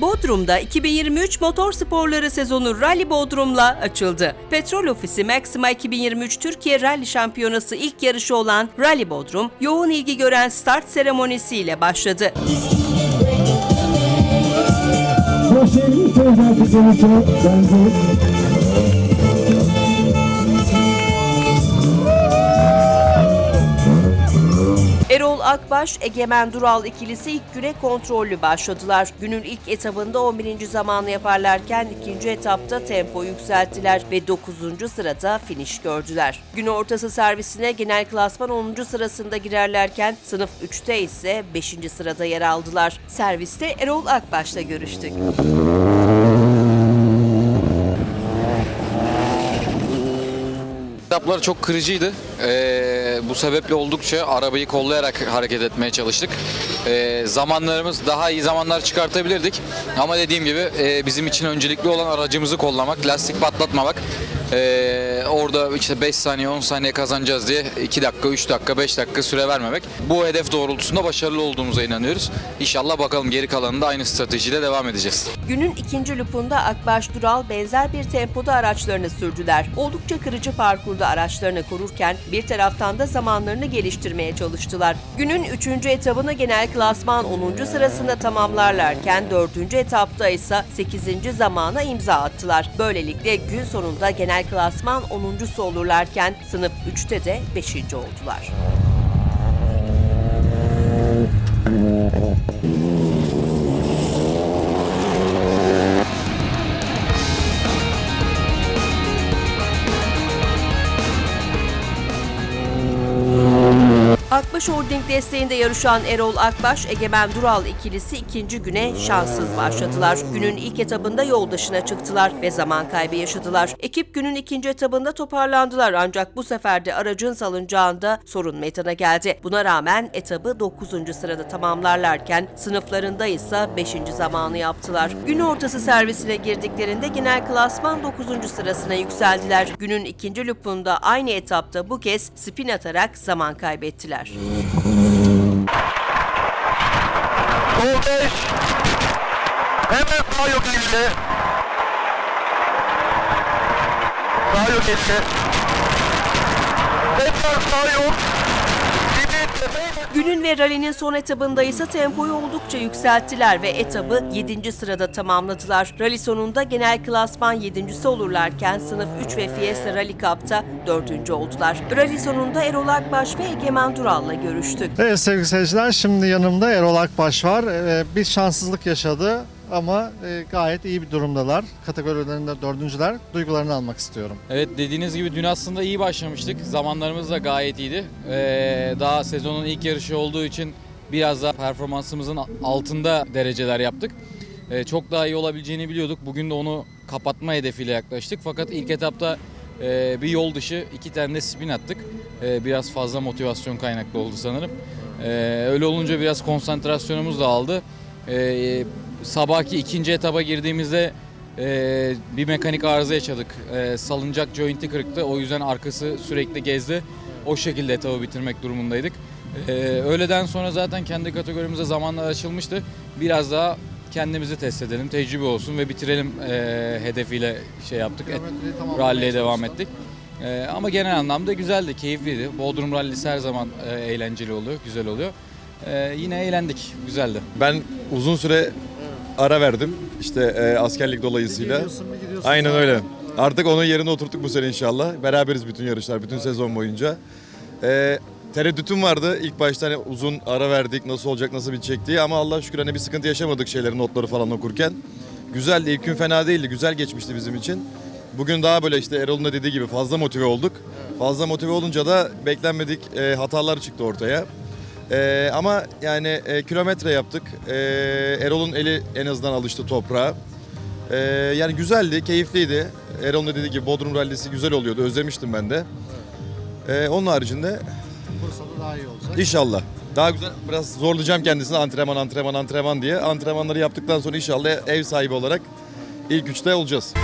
Bodrum'da 2023 motor sporları sezonu Rally Bodrum'la açıldı. Petrol Ofisi Maxima 2023 Türkiye Rally Şampiyonası ilk yarışı olan Rally Bodrum, yoğun ilgi gören start seremonisiyle başladı. Başarılı Erol Akbaş, Egemen Dural ikilisi ilk güne kontrollü başladılar. Günün ilk etabında 11. zamanı yaparlarken ikinci etapta tempo yükselttiler ve 9. sırada finish gördüler. Gün ortası servisine genel klasman 10. sırasında girerlerken sınıf 3'te ise 5. sırada yer aldılar. Serviste Erol Akbaş'la görüştük. Etaplar çok kırıcıydı. Ee, bu sebeple oldukça arabayı kollayarak hareket etmeye çalıştık. Ee, zamanlarımız daha iyi zamanlar çıkartabilirdik. Ama dediğim gibi e, bizim için öncelikli olan aracımızı kollamak, lastik patlatmamak. Ee, orada işte 5 saniye 10 saniye kazanacağız diye 2 dakika, 3 dakika, 5 dakika süre vermemek. Bu hedef doğrultusunda başarılı olduğumuza inanıyoruz. İnşallah bakalım geri kalanında aynı stratejiyle devam edeceğiz. Günün ikinci lupunda Akbaş Dural benzer bir tempoda araçlarını sürdüler. Oldukça kırıcı parkurda araçlarını korurken bir taraftan da zamanlarını geliştirmeye çalıştılar. Günün üçüncü etabını genel klasman 10. sırasında tamamlarlarken dördüncü etapta ise 8. zamana imza attılar. Böylelikle gün sonunda genel klasman 10.sü olurlarken sınıf 3'te de 5. oldular. Akbaş Holding desteğinde yarışan Erol Akbaş, Egemen Dural ikilisi ikinci güne şanssız başladılar. Günün ilk etabında yol dışına çıktılar ve zaman kaybı yaşadılar. Ekip günün ikinci etabında toparlandılar ancak bu sefer de aracın salıncağında sorun meydana geldi. Buna rağmen etabı 9. sırada tamamlarlarken sınıflarında ise 5. zamanı yaptılar. Gün ortası servisine girdiklerinde genel klasman 9. sırasına yükseldiler. Günün ikinci lupunda aynı etapta bu kez spin atarak zaman kaybettiler. Sol 5. Hemen sağ yok elinde. Sağ yok elinde. Tekrar sağ yok. Günün ve rally'nin son etabında ise tempoyu oldukça yükselttiler ve etabı 7. sırada tamamladılar. Rally sonunda genel klasman 7.si olurlarken sınıf 3 ve Fiesta Rally Cup'ta 4. oldular. Rally sonunda Erol Akbaş ve Egemen Dural'la görüştük. Evet sevgili seyirciler şimdi yanımda Erol Akbaş var. Ee, bir şanssızlık yaşadı ama e, gayet iyi bir durumdalar. Kategorilerinde dördüncüler. Duygularını almak istiyorum. Evet dediğiniz gibi dün aslında iyi başlamıştık. Zamanlarımız da gayet iyiydi. Ee, daha sezonun ilk yarışı olduğu için biraz daha performansımızın altında dereceler yaptık. Ee, çok daha iyi olabileceğini biliyorduk. Bugün de onu kapatma hedefiyle yaklaştık. Fakat ilk etapta e, bir yol dışı iki tane de spin attık. Biraz fazla motivasyon kaynaklı oldu sanırım. Öyle olunca biraz konsantrasyonumuz da aldı. Sabahki ikinci etaba girdiğimizde ee, bir mekanik arıza yaşadık. Ee, salıncak jointi kırıktı. O yüzden arkası sürekli gezdi. O şekilde etabı bitirmek durumundaydık. Ee, öğleden sonra zaten kendi kategorimize zamanlar açılmıştı. Biraz daha kendimizi test edelim, tecrübe olsun ve bitirelim ee, hedefiyle şey yaptık. Et, ralliye devam ettik. Ee, ama genel anlamda güzeldi, keyifliydi. Bodrum rallisi her zaman e, eğlenceli oluyor, güzel oluyor. Ee, yine eğlendik, güzeldi. Ben uzun süre ara verdim. İşte e, askerlik dolayısıyla. Gidiyorsun mu gidiyorsun? Aynen öyle. Artık onun yerine oturttuk bu sene inşallah. Beraberiz bütün yarışlar, bütün sezon boyunca. E, tereddütüm vardı. İlk başta hani uzun ara verdik, nasıl olacak, nasıl bitecek diye. Ama Allah şükür hani bir sıkıntı yaşamadık şeyleri, notları falan okurken. Güzeldi, ilk gün fena değildi. Güzel geçmişti bizim için. Bugün daha böyle işte Erol'un da dediği gibi fazla motive olduk. Fazla motive olunca da beklenmedik e, hatalar çıktı ortaya. Ee, ama yani e, kilometre yaptık. Ee, Erol'un eli en azından alıştı toprağa. Ee, yani güzeldi, keyifliydi. Erol'un da dediği gibi Bodrum rallisi güzel oluyordu. Özlemiştim ben de. Ee, onun haricinde Bursa'da daha iyi olacak. inşallah. Daha güzel, biraz zorlayacağım kendisini antrenman, antrenman, antrenman diye. Antrenmanları yaptıktan sonra inşallah ev sahibi olarak ilk üçte olacağız.